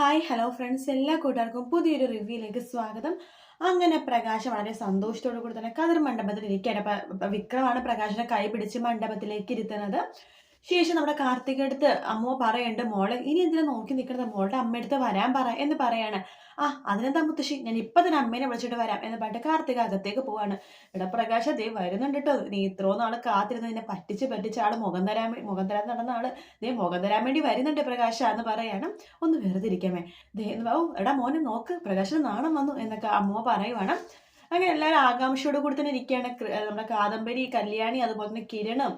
Hi hello friends എല്ലാ കൂട്ടുകാർക്കും പുതിയൊരു റിവ്യൂയിലേക്ക് സ്വാഗതം. അങ്ങനെ പ്രകാശം വളരെ സന്തോഷത്തോടു കൂടി തന്നെ കതിർ മണ്ഡപത്തിൽ ഇരിക്കുകയാണ് വിക്രമാണ് പ്രകാശിനെ കൈ പിടിച്ച് മണ്ഡപത്തിലേക്ക് ഇരുത്തുന്നത്. ശേഷം നമ്മുടെ കാർത്തിക അടുത്ത് അമ്മ പറയണ്ട് മോളെ ഇനി എന്തിനാ നോക്കി നിൽക്കുന്നത്? മോളുടെ അമ്മയടുത്ത് വരാൻ പറ എന്ന് പറയാണ്. ആ അതിനെന്താ മുത്തശ്ശി? ഞാൻ ഇപ്പൊ തന്നെ അമ്മേനെ വിളിച്ചിട്ട് വരാം എന്ന് പറഞ്ഞിട്ട് കാർത്തിക അകത്തേക്ക് പോവാണ്. ഇവിടെ പ്രകാശ ദേ വരുന്നുണ്ട് കേട്ടോ നീ ഇത്രയോ നാൾ കാത്തിരുന്ന് നിന്നെ പറ്റിച്ച് പറ്റിച്ച് ആൾ മുഖം തരാൻ മുഖം തരാൻ നടന്ന ആൾ ദേ മുഖം തരാൻ വേണ്ടി വരുന്നുണ്ട് പ്രകാശ എന്ന് പറയാണ്. ഒന്ന് വെറുതെ ഇരിക്കാമേ. ദേ ഓ എടാ മോനെ നോക്ക്. പ്രകാശന് നാണം വന്നു എന്നൊക്കെ അമ്മ പറയുവാണ്. അങ്ങനെ എല്ലാവരും ആകാംക്ഷയോട് കൂടി തന്നെ ഇരിക്കുകയാണ് നമ്മുടെ കാദംബരി കല്യാണി അതുപോലെ തന്നെ കിരണം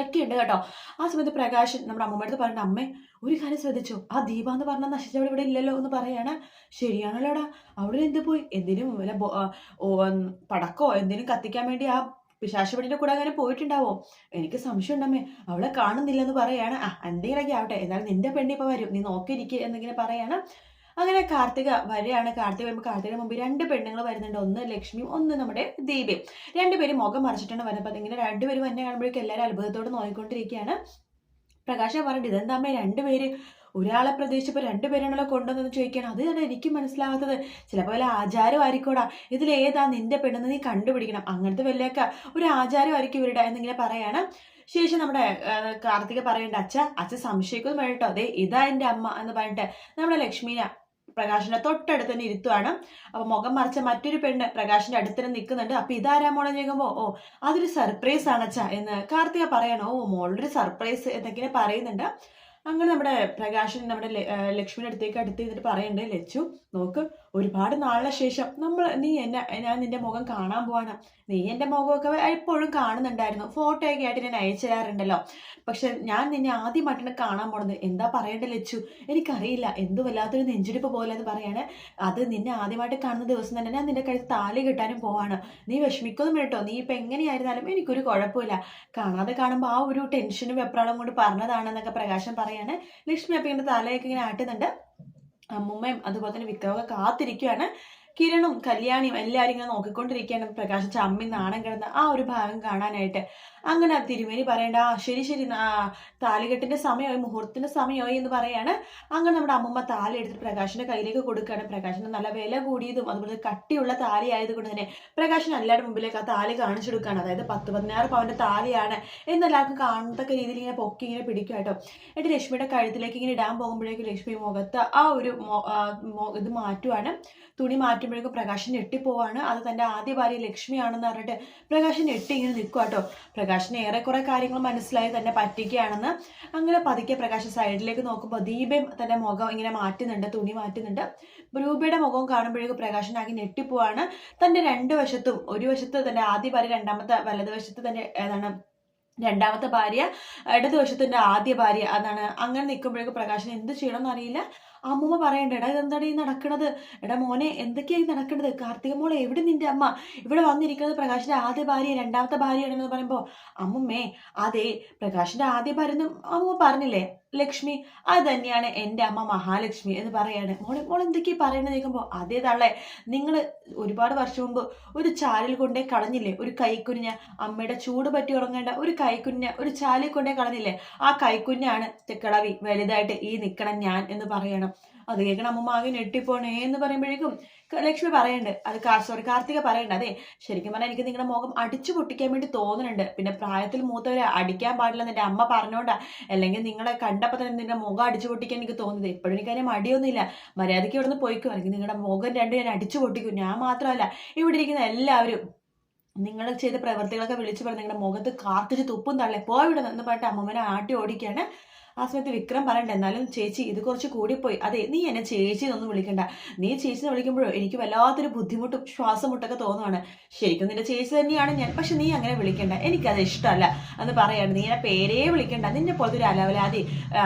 ഒക്കെ ഉണ്ട് കേട്ടോ. ആ സമയത്ത് പ്രകാശൻ നമ്മുടെ അമ്മമ്മ അടുത്ത് പറഞ്ഞിട്ട് അമ്മേ ഒരു കാര്യം ശ്രദ്ധിച്ചു? ആ ദീപ എന്ന് പറഞ്ഞാൽ നശിച്ചവൾ ഇവിടെ ഇല്ലല്ലോ എന്ന് പറയാണ്. ശരിയാണല്ലോടാ. അവിടെ എന്ത് പോയി? എന്തിനും വല്ല പടക്കോ എന്തിനും കത്തിക്കാൻ വേണ്ടി ആ പിശാശുപടിന്റെ കൂടെ അങ്ങനെ പോയിട്ടുണ്ടാവോ? എനിക്ക് സംശയം ഉണ്ടമ്മേ അവളെ കാണുന്നില്ലെന്ന് പറയാണ്. ആ എന്തെങ്കിലുമൊക്കെ ആവട്ടെ. എന്നാലും നിന്റെ പെണ്ണി ഇപ്പൊ വരും. നീ നോക്കിയിരിക്കുക എന്നിങ്ങനെ പറയാണ്. അങ്ങനെ കാർത്തിക വരെയാണ്. കാർത്തിക വരുമ്പോൾ കാർത്തിക മുമ്പ് രണ്ട് പെണ്ണുങ്ങൾ വരുന്നുണ്ട്. ഒന്ന് ലക്ഷ്മിയും ഒന്ന് നമ്മുടെ ദീപയും. രണ്ടുപേരും മുഖം മറിച്ചിട്ടാണ് വരുന്നത്. ഇങ്ങനെ രണ്ടുപേരും എന്നെ കാണുമ്പോഴേക്കും എല്ലാവരും അത്ഭുതത്തോട് നോക്കിക്കൊണ്ടിരിക്കുകയാണ്. പ്രകാശം പറഞ്ഞിട്ട് ഇതെന്താ അമ്മേ? രണ്ടുപേര് ഒരാളെ പ്രതീക്ഷിച്ചപ്പോൾ രണ്ടുപേരാണല്ലോ കൊണ്ടുവന്നെന്ന് ചോദിക്കുകയാണ്. അത് തന്നെ എനിക്ക് മനസ്സിലാവാത്തത്. ചിലപ്പോൾ വല്ല ആചാരമായിരിക്കോടാ. ഇതിൽ ഏതാ നിന്റെ പെണ്ണെന്ന് നീ കണ്ടുപിടിക്കണം. അങ്ങനത്തെ വല്ലതൊക്കെ ഒരു ആചാരമായിരിക്കും ഇവരുടെ എന്നിങ്ങനെ പറയാണ്. ശേഷം നമ്മുടെ കാർത്തിക പറയേണ്ട അച്ഛ അച്ഛൻ സംശയിക്കുന്നു വേണ്ടോ അതെ ഇതാ എന്റെ അമ്മ എന്ന് പറഞ്ഞിട്ട് നമ്മുടെ ലക്ഷ്മീന പ്രകാശിന്റെ തൊട്ടടുത്ത് തന്നെ ഇരുത്തുവാണ്. അപ്പൊ മുഖം മറിച്ച മറ്റൊരു പെണ്ണ് പ്രകാശിന്റെ അടുത്ത് തന്നെ നിൽക്കുന്നുണ്ട്. അപ്പൊ ഇതാരാ മോളെ ചോദിക്കുമ്പോ ഓ അതൊരു സർപ്രൈസ് ആണച്ചാ എന്ന് കാർത്തിക പറയണോ. ഓ മോളുടെ ഒരു സർപ്രൈസ് എന്തെങ്കിലും പറയുന്നുണ്ട്. അങ്ങനെ നമ്മുടെ പ്രകാശൻ നമ്മുടെ ലക്ഷ്മിയുടെ അടുത്തേക്ക് അടുത്ത് ചെയ്തിട്ട് പറയണ്ടേ ലച്ചു നോക്ക് ഒരുപാട് നാളിന് ശേഷം നമ്മൾ നീ എന്നെ ഞാൻ നിന്റെ മുഖം കാണാൻ പോവാണ്. നീ എന്റെ മുഖമൊക്കെ എപ്പോഴും കാണുന്നുണ്ടായിരുന്നു. ഫോട്ടോ ഒക്കെ ആയിട്ട് ഞാൻ അയച്ചു തരാറുണ്ടല്ലോ. പക്ഷെ ഞാൻ നിന്നെ ആദ്യമായിട്ടാണ് കാണാൻ പോണത്. എന്താ പറയണ്ടേ ലച്ചു? എനിക്കറിയില്ല. എന്ത് വല്ലാത്തൊരു നെഞ്ചിടിപ്പ് പോലെ എന്ന് പറയാണ്. അത് നിന്നെ ആദ്യമായിട്ട് കാണുന്ന ദിവസം തന്നെ ഞാൻ നിന്റെ കഴുത്ത് താലി കിട്ടാനും പോവാണ്. നീ വിഷമിക്കൊന്നും കേട്ടോ. നീ ഇപ്പം എങ്ങനെയായിരുന്നാലും എനിക്കൊരു കുഴപ്പമില്ല. കാണാതെ കാണുമ്പോൾ ആ ഒരു ടെൻഷനും വെപ്രാളം കൊണ്ട് പറഞ്ഞതാണെന്നൊക്കെ പ്രകാശം പറയാണ് ലക്ഷ്മി അപ്പം ഇങ്ങനെ തലയൊക്കെ ഇങ്ങനെ ആട്ടുന്നുണ്ട്. അമ്മുമ്മയും അതുപോലെ തന്നെ വിക്രമൊക്കെ കാത്തിരിക്കുകയാണ് കിരണും കല്യാണിയും എല്ലാവരും ഇങ്ങനെ നോക്കിക്കൊണ്ടിരിക്കുകയാണ്. പ്രകാശിച്ച അമ്മി നാണം കിടന്ന ആ ഒരു ഭാഗം കാണാനായിട്ട്. അങ്ങനെ തിരുമേനി പറയേണ്ട ആ ശരി ശരി താലികെട്ടിന്റെ സമയമായി മുഹൂർത്തത്തിന്റെ സമയമായി എന്ന് പറയാണ്. അങ്ങനെ നമ്മുടെ അമ്മമ്മ താലി എടുത്തിട്ട് പ്രകാശിന്റെ കയ്യിലേക്ക് കൊടുക്കുകയാണ്. പ്രകാശിന് നല്ല വില കൂടിയതും അതുപോലെ കട്ടിയുള്ള താലി ആയതുകൊണ്ട് തന്നെ പ്രകാശിന് എല്ലാവരുടെ മുമ്പിലേക്ക് ആ താലി കാണിച്ചു കൊടുക്കുകയാണ്. അതായത് പത്ത് പതിനാറ് പവന്റെ താലിയാണ് എന്നെല്ലാവർക്കും കാണത്തക്ക രീതിയിൽ ഇങ്ങനെ പൊക്കി ഇങ്ങനെ പിടിക്കുക കേട്ടോ. എന്നിട്ട് ലക്ഷ്മിയുടെ കഴുത്തിലേക്ക് ഇങ്ങനെ ഇടാൻ പോകുമ്പോഴേക്കും ലക്ഷ്മി മുഖത്ത് ആ ഒരു ഇത് മാറ്റുവാണ്. തുണി മാറ്റുമ്പോഴേക്കും പ്രകാശൻ ഞെട്ടിപ്പോവാണ്. അത് തന്റെ ആദ്യ ഭാര്യ ലക്ഷ്മിയാണെന്ന് പറഞ്ഞിട്ട് പ്രകാശൻ ഞെട്ടി ഇങ്ങനെ നിൽക്കുക കേട്ടോ. പ്രകാശിന് ഏറെക്കുറെ കാര്യങ്ങൾ മനസ്സിലായി തന്നെ പറ്റിക്കുകയാണെന്ന് അങ്ങനെ പതുക്കെ പ്രകാശ് സൈഡിലേക്ക് നോക്കുമ്പോൾ ദീപം തന്റെ മുഖം ഇങ്ങനെ മാറ്റുന്നുണ്ട് തുണി മാറ്റുന്നുണ്ട്. രൂപയുടെ മുഖം കാണുമ്പോഴേക്കും പ്രകാശനാകെ ഞെട്ടിപ്പോവാണ്. തന്റെ രണ്ട് വശത്തും ഒരു വശത്ത് തന്റെ ആദ്യ ഭാര്യ രണ്ടാമത്തെ വലതുവശത്ത് തന്നെ ഏതാണ് രണ്ടാമത്തെ ഭാര്യ ഇടതുവശത്തിന്റെ ആദ്യ ഭാര്യ അതാണ്. അങ്ങനെ നിൽക്കുമ്പോഴേക്കും പ്രകാശൻ എന്ത് ചെയ്യണമെന്ന് അറിയില്ല. അമ്മൂമ്മ പറയണ്ട എടാ ഇതെന്താണ് ഈ നടക്കണത്? എടാ മോനെ എന്തൊക്കെയായി നടക്കണത്? കാർത്തിക മോളെ എവിടെ നിന്റെ അമ്മ? ഇവിടെ വന്നിരിക്കുന്നത് പ്രകാശിന്റെ ആദ്യ ഭാര്യ രണ്ടാമത്തെ ഭാര്യയാണെന്ന് പറയുമ്പോ അമ്മുമ്മേ അതെ പ്രകാശിന്റെ ആദ്യ ഭാര്യ അമ്മൂമ്മ പറഞ്ഞില്ലേ? ലക്ഷ്മി അത് തന്നെയാണ് എന്റെ അമ്മ മഹാലക്ഷ്മി എന്ന് പറയാണ്. മോളെ മോൾ എന്തൊക്കെയാ പറയുന്നത് കേൾക്കുമ്പോൾ അതേ തള്ളെ നിങ്ങൾ ഒരുപാട് വർഷം മുമ്പ് ഒരു ചാലിൽ കൊണ്ടേ കളഞ്ഞില്ലേ? ഒരു കൈക്കുഞ്ഞ അമ്മയുടെ ചൂട് പറ്റി ഉറങ്ങേണ്ട ഒരു കൈക്കുഞ്ഞ ഒരു ചാലിൽ കൊണ്ടേ കളഞ്ഞില്ലേ? ആ കൈക്കുഞ്ഞാണ് കിളവി വലുതായിട്ട് ഈ നിൽക്കണം ഞാൻ എന്ന് പറയണം. അത് കേൾക്കണം അമ്മ ആകെ ഞെട്ടിപ്പോണേ. എന്ന് പറയുമ്പോഴേക്കും ലക്ഷ്മി പറയണ്ട്. അത് സോറി കാർത്തിക പറയണ്ട. അതെ ശരിക്കും പറഞ്ഞാൽ എനിക്ക് നിങ്ങളുടെ മുഖം അടിച്ചു പൊട്ടിക്കാൻ വേണ്ടി തോന്നുന്നുണ്ട്. പിന്നെ പ്രായത്തിൽ മൂത്തവരെ അടിക്കാൻ പാടില്ലെന്ന് എന്റെ അമ്മ പറഞ്ഞോണ്ടാ. അല്ലെങ്കിൽ നിങ്ങളെ കണ്ടപ്പോൾ തന്നെ നിന്റെ മുഖം അടിച്ചു പൊട്ടിക്കാൻ എനിക്ക് തോന്നുന്നത് ഇപ്പോഴും എനിക്ക് അതിന് മടിയൊന്നുമില്ല. മര്യാദയ്ക്ക് ഇവിടുന്ന് പോയിക്കും. അല്ലെങ്കിൽ നിങ്ങളുടെ മുഖം രണ്ടും ഞാൻ അടിച്ചു പൊട്ടിക്കും. ഞാൻ മാത്രമല്ല ഇവിടെ ഇരിക്കുന്ന എല്ലാവരും നിങ്ങൾ ചെയ്ത പ്രവർത്തികളൊക്കെ വിളിച്ചു പറഞ്ഞ് നിങ്ങളുടെ മുഖത്ത് കാത്തിച്ച് തുപ്പും തള്ളേ. പോയിവിടെ എന്ന് പറഞ്ഞിട്ട് അമ്മമ്മനെ ആട്ടി ഓടിക്കുകയാണ് ആ സമയത്ത് വിക്രം പറയണ്ട എന്നാലും ചേച്ചി ഇത് കുറച്ച് കൂടിപ്പോയി. അതെ നീ എന്നെ ചേച്ചി എന്നൊന്നും വിളിക്കണ്ട. നീ ചേച്ചി എന്ന് വിളിക്കുമ്പോഴോ എനിക്ക് വല്ലാത്തൊരു ബുദ്ധിമുട്ടും ശ്വാസം മുട്ടൊക്കെ തോന്നുവാണ്. ശരിക്കും നിന്റെ ചേച്ചി തന്നെയാണ് ഞാൻ പക്ഷെ നീ അങ്ങനെ വിളിക്കണ്ട. എനിക്കത് ഇഷ്ടമല്ല. എന്ന് പറയാണ്. നീ എന്നെ പേരേ വിളിക്കണ്ട. നിന്നെ പോലത്തെ ഒരു അലവലാതി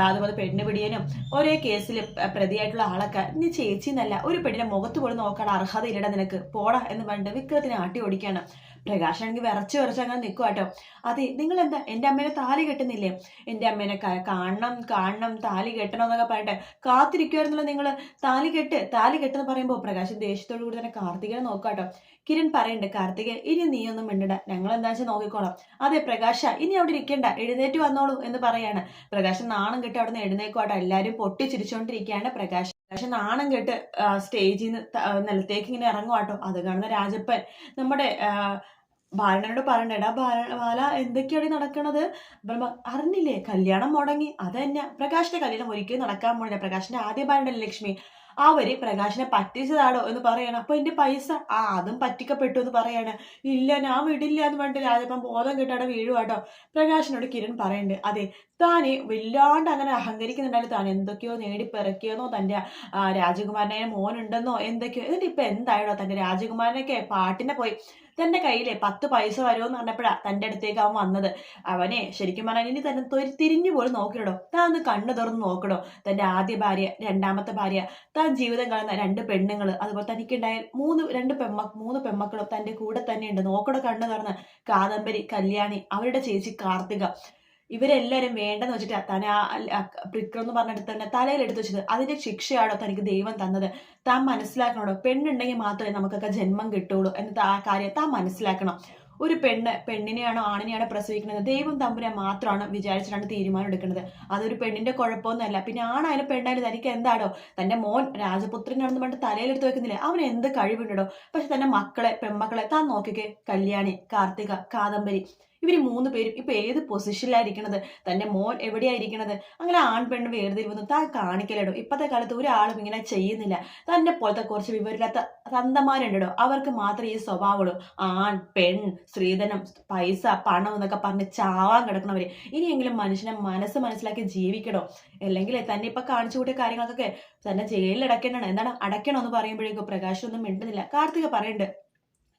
അതുപോലെ പെണ്ണ് പിടിയനും ഒരേ കേസിൽ പ്രതിയായിട്ടുള്ള ആളൊക്കെ നീ ചേച്ചി എന്നല്ല ഒരു പെണ്ണിനെ മുഖത്ത് പോലും നോക്കാൻ അർഹതയില്ലടാ നിനക്ക്. പോടാ എന്ന് പറഞ്ഞിട്ട് വിക്രത്തിനെ ആട്ടി ഓടിക്കാണ്. പ്രകാശാണെങ്കിൽ വിറച്ച് വിറച്ച് അങ്ങനെ നിൽക്കുക കേട്ടോ അതെ നിങ്ങൾ എന്താ എന്റെ അമ്മേനെ താലി കെട്ടുന്നില്ലേ? എന്റെ അമ്മേനെ ക- കാണണം കാണണം താലി കെട്ടണം എന്നൊക്കെ പറഞ്ഞിട്ട് കാത്തിരിക്കുമായിരുന്നല്ലോ നിങ്ങൾ താലി കെട്ട് താലി കെട്ടെന്ന് പറയുമ്പോൾ പ്രകാശ് ദേഷ്യത്തോടു കൂടി തന്നെ കാർത്തികനെ നോക്കാട്ടോ കിരൺ പറയണ്ട് കാർത്തിക ഇനി നീയൊന്നും മിണ്ടണ്ട. ഞങ്ങൾ എന്താ വെച്ചാൽ നോക്കിക്കോളാം. അതെ പ്രകാശ ഇനി അവിടെ ഇരിക്കണ്ട. എഴുന്നേറ്റ് വന്നോളൂ എന്ന് പറയാണ്. പ്രകാശൻ നാണം കെട്ട് അവിടെ നിന്ന് എഴുന്നേക്കോട്ടെ എല്ലാവരും പൊട്ടിച്ചിരിച്ചുകൊണ്ടിരിക്കുകയാണ് പ്രകാശ്. പക്ഷെ നാണം കെട്ട് സ്റ്റേജിൽ നിന്ന് നിലത്തേക്ക് ഇങ്ങനെ ഇറങ്ങുവാട്ടോ അത് കാണുന്ന രാജപ്പൻ. നമ്മുടെ ബാലനോട് പറയണ്ടേടാ ബാല ബാല എന്തൊക്കെയാണ് നടക്കണത്? അറിഞ്ഞില്ലേ കല്യാണം മുടങ്ങി. അത് തന്നെ പ്രകാശിന്റെ കല്യാണം ഒരിക്കലും നടക്കാൻ പോണില്ല. പ്രകാശിന്റെ ആദ്യ ബാലനല്ലേ ലക്ഷ്മി? അവർ പ്രകാശിനെ പറ്റിച്ചതാടോ എന്ന് പറയാണ്. അപ്പൊ എന്റെ പൈസ? ആ അതും പറ്റിക്കപ്പെട്ടു എന്ന് പറയാണ്. ഇല്ല ഞാൻ വിടില്ല എന്ന് പറഞ്ഞിട്ട് രാജപ്പം ബോധം കിട്ടാടെ വീഴുവാട്ടോ പ്രകാശിനോട് കിരൺ പറയുന്നുണ്ട് അതെ താനെ വല്ലാണ്ട് അങ്ങനെ അഹങ്കരിക്കുന്നുണ്ടായാലും താൻ എന്തൊക്കെയോ നേടിപ്പിറക്കിയെന്നോ തന്റെ ആ, രാജകുമാരനെ മോനുണ്ടെന്നോ എന്തൊക്കെയോ. എന്നിട്ട് ഇപ്പൊ എന്തായാലോ തന്റെ രാജകുമാരനൊക്കെ പാട്ടിനെ പോയി തന്റെ കയ്യിലെ പത്ത് പൈസ വരുമെന്ന് പറഞ്ഞപ്പോഴാ തന്റെ അടുത്തേക്ക് അവൻ വന്നത്. അവനെ ശരിക്കും പറഞ്ഞാൽ ഇനി തന്നെ തൊരി- തിരിഞ്ഞു പോലും നോക്കിടോ താൻ ഒന്ന് കണ്ണു തുറന്ന് നോക്കണോ തന്റെ ആദ്യ ഭാര്യ രണ്ടാമത്തെ ഭാര്യ താൻ ജീവിതം കാണുന്ന രണ്ട് പെണ്ണുങ്ങൾ അതുപോലെ തനിക്കുണ്ടായ മൂന്ന് രണ്ട് പെമ്മ മൂന്ന് പെമ്മക്കളും തന്റെ കൂടെ തന്നെ ഉണ്ട്. നോക്കണോ കണ്ണു തുറന്ന്. കാദംബരി കല്യാണി അവരുടെ ചേച്ചി കാർത്തിക. ഇവരെല്ലാരും വേണ്ടെന്ന് വെച്ചിട്ട് തന്നെ പ്രിക്രം എന്ന് പറഞ്ഞിട്ട് തന്നെ തലയിലെടുത്ത് വെച്ചത്. അതിന്റെ ശിക്ഷയാണോ തനിക്ക് ദൈവം തന്നത്? താൻ മനസ്സിലാക്കണോ പെണ്ണുണ്ടെങ്കിൽ മാത്രമേ നമുക്കൊക്കെ ജന്മം കിട്ടുള്ളൂ എന്നത് ആ കാര്യം താൻ മനസ്സിലാക്കണം. ഒരു പെണ്ണ് പെണ്ണിനെയാണോ ആണിനെയാണോ പ്രസവിക്കുന്നത്? ദൈവം തമ്പുരാൻ മാത്രമാണ് വിചാരിച്ചിട്ടാണ് തീരുമാനം എടുക്കുന്നത്. അതൊരു പെണ്ണിന്റെ കുഴപ്പമൊന്നുമല്ല. പിന്നെ ആണായാലും പെണ്ണായാലും തനിക്ക് എന്താണോ തന്റെ മോൻ രാജപുത്രനാണെന്ന് പറഞ്ഞിട്ട് തലയിലെടുത്ത് വെക്കുന്നില്ലേ? അവന് എന്ത് കഴിവുണ്ടോ പക്ഷെ തന്റെ മക്കളെ പെൺമക്കളെ താൻ നോക്കിക്കെ. കല്യാണി കാർത്തിക കാദംബരി. ഇവർ മൂന്ന് പേരും ഇപ്പൊ ഏത് പൊസിഷനിലായിരിക്കണത് തന്റെ മോൻ എവിടെയായിരിക്കണത് അങ്ങനെ ആൺ പെണ്ണ് വേർതിരിവൊന്നും താൻ കാണിക്കലടോ. ഇപ്പത്തെ കാലത്ത് ഒരാളും ഇങ്ങനെ ചെയ്യുന്നില്ല. തന്നെ പോലത്തെ കുറച്ച് വിവരമില്ലാത്ത തന്തമാരുണ്ടോ അവർക്ക് മാത്രമേ ഈ സ്വഭാവമുള്ളൂ. ആൺ പെൺ സ്ത്രീധനം പൈസ പണം എന്നൊക്കെ പറഞ്ഞ് ചാവാൻ കിടക്കണവര് ഇനിയെങ്കിലും മനുഷ്യനെ മനസ്സ് മനസ്സിലാക്കി ജീവിക്കണോ അല്ലെങ്കിൽ തന്നെ ഇപ്പൊ കാണിച്ചു കൂട്ടിയ കാര്യങ്ങൾക്കൊക്കെ തന്നെ ജയിലിൽ അടയ്ക്കണോ എന്താണ് അടയ്ക്കണോ എന്ന് പറയുമ്പോഴേക്കും പ്രകാശ് ഒന്നും മിണ്ടുന്നില്ല. കാർത്തിക പറയുന്നുണ്ട്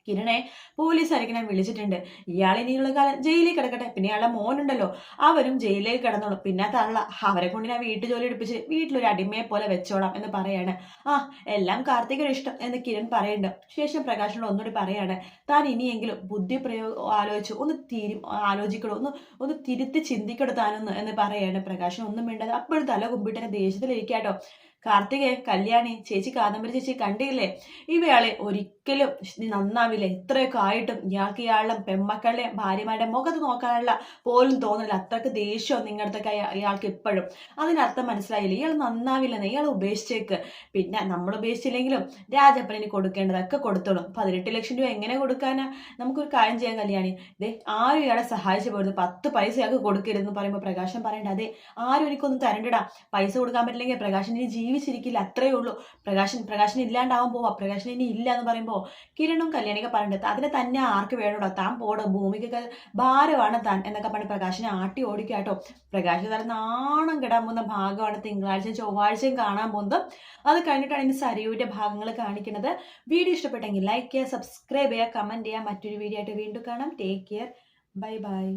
കിരണെ പോലീസ് ആരെങ്കിലും വിളിച്ചിട്ടുണ്ട്. ഇയാൾ ഇനിയുള്ള കാലം ജയിലിൽ കിടക്കട്ടെ. പിന്നെ ഇയാളുടെ മോനുണ്ടല്ലോ. അവരും ജയിലിലേക്ക് കിടന്നോളും. പിന്നെ തള്ള അവരെ കൊണ്ട് ഞാൻ വീട്ടു ജോലി എടുപ്പിച്ച് വീട്ടിലൊരു അടിമയെ പോലെ വെച്ചോളാം എന്ന് പറയാണ്. ആ എല്ലാം കാർത്തികയുടെ ഇഷ്ടം എന്ന് കിരൺ പറയുന്നുണ്ട്. ശേഷം പ്രകാശനോട് ഒന്നുകൂടി പറയാണ്. താൻ ഇനിയെങ്കിലും ബുദ്ധി പ്രയോഗം ആലോചിച്ച് ഒന്ന് തീരു ആലോചിക്കണോ ഒന്ന് ഒന്ന് തിരുത്തി ചിന്തിക്കണോ താനൊന്ന് എന്ന് പറയാണ്. പ്രകാശൻ ഒന്നും വേണ്ടത് അപ്പോഴും തല കുമ്പിട്ടനെ ദേഷ്യത്തിലിരിക്കാട്ടോ കാർത്തികേ കല്യാണി ചേച്ചി കാദംബരി ചേച്ചി കണ്ടില്ലേ? ഇവയാളെ ഒരിക്കലും നന്നാവില്ല. ഇത്രയൊക്കെ ആയിട്ടും ഇയാൾക്ക് ഇയാളുടെ പെമ്മക്കളുടെ ഭാര്യമാരുടെ മുഖത്ത് നോക്കാനുള്ള പോലും തോന്നില്ല അത്രയ്ക്ക് ദേഷ്യം നിങ്ങളടുത്തൊക്കെ ഇയാൾക്ക് ഇപ്പോഴും. അതിനർത്ഥം മനസ്സിലായില്ല? ഇയാൾ നന്നാവില്ലെന്ന് ഇയാൾ ഉപേക്ഷിച്ചേക്ക്. പിന്നെ നമ്മൾ ഉപേക്ഷിച്ചില്ലെങ്കിലും രാജപ്പനിന് കൊടുക്കേണ്ടതൊക്കെ കൊടുത്തോളും. പതിനെട്ട് ലക്ഷം രൂപ എങ്ങനെ കൊടുക്കാനാ? നമുക്കൊരു കാര്യം ചെയ്യാൻ കല്യാണി. ഇതേ ആരും ഇയാളെ സഹായിച്ചു പോയത് പത്ത് പൈസ ഇയാൾക്ക് കൊടുക്കരുതെന്ന് പറയുമ്പോൾ പ്രകാശം പറയണ്ട. അതെ ആരും എനിക്കൊന്നും തരണ്ടടാ. പൈസ കൊടുക്കാൻ പറ്റില്ലെങ്കിൽ പ്രകാശൻ ഇനി ജീവിച്ചിരിക്കില്ല അത്രയേ ഉള്ളൂ. പ്രകാശൻ പ്രകാശൻ ഇല്ലാണ്ടാവാൻ പോവാ. പ്രകാശൻ ഇനി ഇല്ല എന്ന് പറയുമ്പോൾ കിരണും കല്യാണിക പറഞ്ഞിട്ട് അതിനെ തന്നെ ആർക്ക് വേണോടോ? താൻ പോടോ ഭൂമിക്കൊക്കെ ഭാരമാണ് താൻ എന്നൊക്കെ പറഞ്ഞ് പ്രകാശിനെ ആട്ടി ഓടിക്കാട്ടോ. പ്രകാശ് തല നാണം കിടാൻ പോകുന്ന ഭാഗമാണ് തിങ്കളാഴ്ചയും ചൊവ്വാഴ്ചയും കാണാൻ പോകുന്നത്. അത് കഴിഞ്ഞിട്ടാണ് ഇനി സരിയുടെ ഭാഗങ്ങൾ കാണിക്കുന്നത്. വീഡിയോ ഇഷ്ടപ്പെട്ടെങ്കിൽ ലൈക്ക് ചെയ്യുക സബ്സ്ക്രൈബ് ചെയ്യുക കമന്റ് ചെയ്യുക. മറ്റൊരു വീഡിയോ ആയിട്ട് വീണ്ടും കാണാം. Take care bye bye